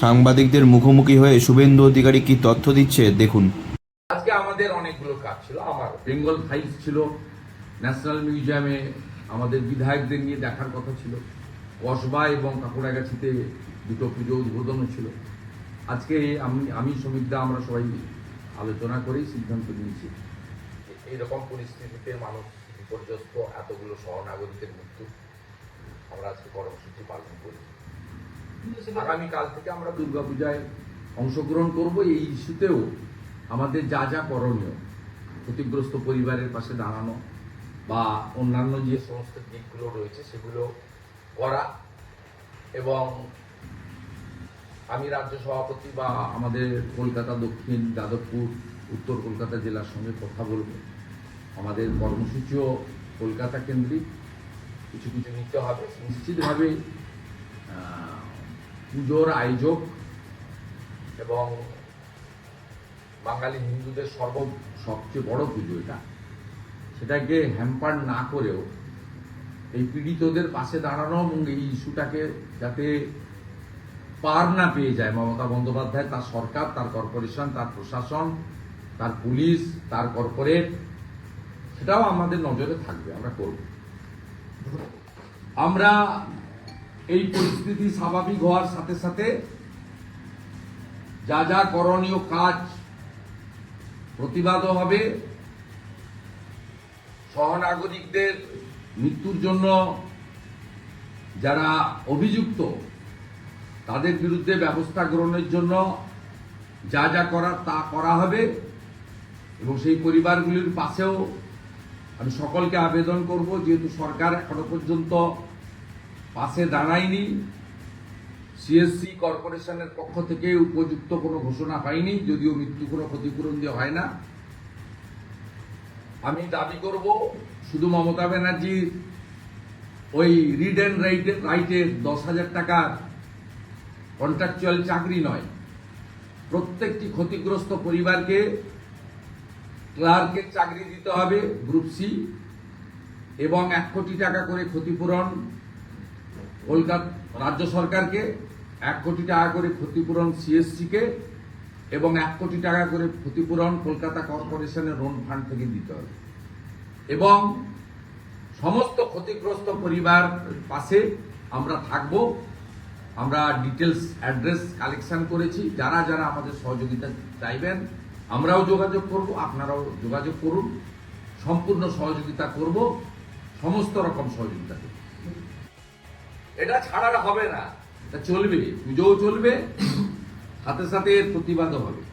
সাংবাদিকদের মুখোমুখি হয়ে শুভেন্দু অধিকারী কি তথ্য দিচ্ছে? দেখুন। আজকে আমাদের অনেকগুলো কাজ ছিল। আমার বেঙ্গল ফাইলস ছিল ন্যাশনাল মিউজিয়ামে আমাদের বিধায়কদের নিয়ে দেখার কথা ছিল। কসবা এবং কাকুড়াগাছিতে দুটো পুজো উদ্বোধনও ছিল। আজকে আমি আমি শ্রমিকদা আমরা সবাই আলোচনা করেই সিদ্ধান্ত নিয়েছি। এইরকম পরিস্থিতিতে মানুষ বিপর্যস্ত এতগুলো সহনাগরিকের মৃত্যু। আমরা আজকে কর্মসূচি পালন করি। আগামীকাল থেকে আমরা দুর্গাপূজায় অংশগ্রহণ করব। এই ইস্যুতেও আমাদের যা যা করণীয়, ক্ষতিগ্রস্ত পরিবারের পাশে দাঁড়ানো বা অন্যান্য যে সমস্ত দিকগুলো রয়েছে সেগুলো করা এবং আমি রাজ্য সভাপতি বা আমাদের কলকাতা দক্ষিণ যাদবপুর, উত্তর কলকাতা জেলার সঙ্গে কথা বলব। আমাদের কর্মসূচিও কলকাতা কেন্দ্রিক, কিছু কিছু নিতে হবে। নিশ্চিতভাবে পুজোর আয়োজক এবং বাঙালি হিন্দুদের সর্ব সবচেয়ে বড় পুজো এটা। সেটাকে হ্যাম্পার না করেও এই পীড়িতদের পাশে দাঁড়ানো এবং এই ইস্যুটাকে যাতে পার না পেয়ে যায়। মমতা বন্দ্যোপাধ্যায়, তার সরকার, তার কর্পোরেশন, তার প্রশাসন, তার পুলিশ, তার কর্পোরেট, সেটাও আমাদের নজরে থাকবে। আমরা করব। আমরা এই পরিস্থিতি স্বাভাবিক হওয়ার সাথে সাথে যা যা করণীয় কাজ প্রতিবাদও হবে। সহনাগরিকদের মৃত্যুর জন্য যারা অভিযুক্ত, তাদের বিরুদ্ধে ব্যবস্থা গ্রহণের জন্য যা যা করার তা করা হবে এবং সেই পরিবারগুলির পাশেও আমি সকলকে আবেদন করব, যেহেতু সরকার এখনও পর্যন্ত পাশে দাঁড়ায়নি। সিএসসি কর্পোরেশনের পক্ষ থেকে উপযুক্ত কোনো ঘোষণা পাইনি যদিও মৃত্যু কোনো ক্ষতিপূরণ দিয়ে হয় না। আমি দাবি করব, শুধু মমতা ব্যানার্জির ওই রিড অ্যান্ড রাইটের রাইটের দশ হাজার টাকার কন্ট্রাকচুয়াল চাকরি নয়। প্রত্যেকটি ক্ষতিগ্রস্ত পরিবারকে ক্লার্কের চাকরি দিতে হবে গ্রুপ সি এবং এক কোটি টাকা করে ক্ষতিপূরণ কলকাতা রাজ্য সরকারকে এক কোটি টাকা করে ক্ষতিপূরণ সিএসসিকে এবং এক কোটি টাকা করে ক্ষতিপূরণ কলকাতা কর্পোরেশনের লোন ফান্ড থেকে দিতে হবে। এবং সমস্ত ক্ষতিগ্রস্ত পরিবার পাশে আমরা থাকব। আমরা ডিটেলস অ্যাড্রেস কালেকশন করেছি। যারা যারা আমাদের সহযোগিতা চাইবেন, আমরাও যোগাযোগ করব, আপনারাও যোগাযোগ করুন। সম্পূর্ণ সহযোগিতা করব, সমস্ত রকম সহযোগিতা করব। এটা ছাড়া হবে না। চলবে। পুজোও চলবে সাথে সাথে এর প্রতিবাদও হবে।